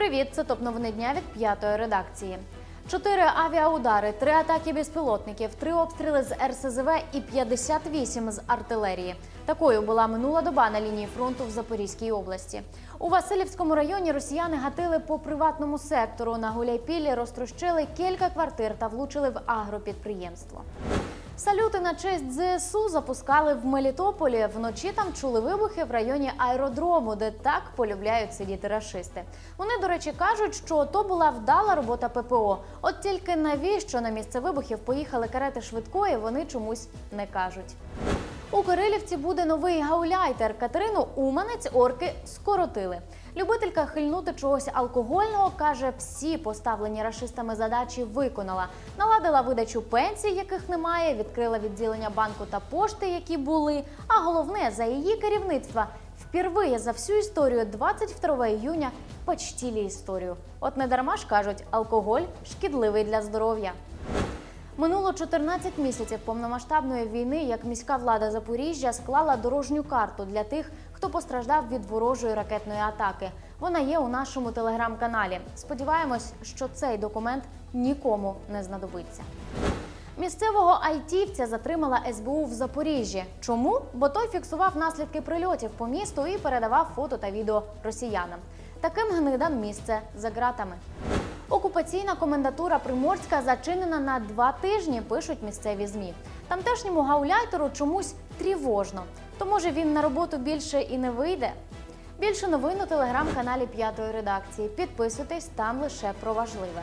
Привіт, це топ новини дня від п'ятої редакції. Чотири авіаудари, три атаки безпілотників, три обстріли з РСЗВ і 58 з артилерії. Такою була минула доба на лінії фронту в Запорізькій області. У Васильівському районі росіяни гатили по приватному сектору. На Гуляйпіллі розтрощили кілька квартир та влучили в агропідприємство. Салюти на честь ЗСУ запускали в Мелітополі. Вночі там чули вибухи в районі аеродрому, де так полюбляють сидіти рашисти. Вони, до речі, кажуть, що то була вдала робота ППО. От тільки навіщо на місце вибухів поїхали карети швидкої, вони чомусь не кажуть. У Кирилівці буде новий гауляйтер. Катерину Уманець орки скоротили. Любителька хильнути чогось алкогольного каже, всі поставлені рашистами задачі виконала. Наладила видачу пенсій, яких немає, відкрила відділення банку та пошти, які були. А головне за її керівництва впервые за всю історію 22 июня почтили історію. От не дарма ж кажуть, алкоголь шкідливий для здоров'я. Минуло 14 місяців повномасштабної війни, як міська влада Запоріжжя склала дорожню карту для тих, хто постраждав від ворожої ракетної атаки. Вона є у нашому телеграм-каналі. Сподіваємось, що цей документ нікому не знадобиться. Місцевого айтівця затримала СБУ в Запоріжжі. Чому? Бо той фіксував наслідки прильотів по місту і передавав фото та відео росіянам. Таким гнидам місце за ґратами. Окупаційна комендатура Приморська зачинена на два тижні, пишуть місцеві змі. Тамтешньому гауляйтеру чомусь тривожно. То може він на роботу більше і не вийде? Більше новин у телеграм-каналі п'ятої редакції. Підписуйтесь там лише про важливе.